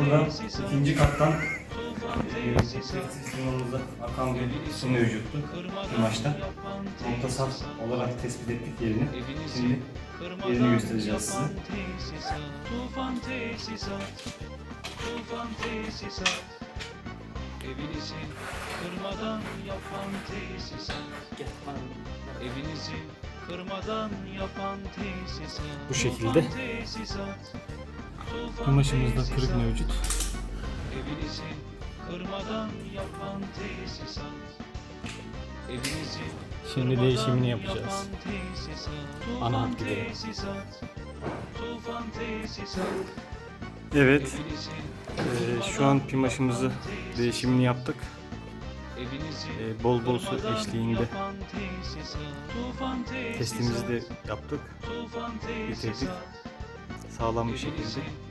anda ikinci kattan testisonumuzda akan bir su mevcuttu maçta. Noktasal olarak tespit ettik yerini. Şimdi yerini göstereceğiz size. Tufan tesisat, tufan tesisat Evinizi kırmadan yapan tesisat Evinizi kırmadan yapan tesisat Bu şekilde. Kumaşımızda kırık mevcut. Evinizi kırmadan yapan tesisat Evinizi Şimdi değişimini yapacağız. Ana hat gidelim. Evet. Evinizi e, şu an pimaşımızı değişimini yaptık. Evinizi E, bol bol su eşliğinde testimizi de yaptık. Bitirdik. Sağlam bir şekilde.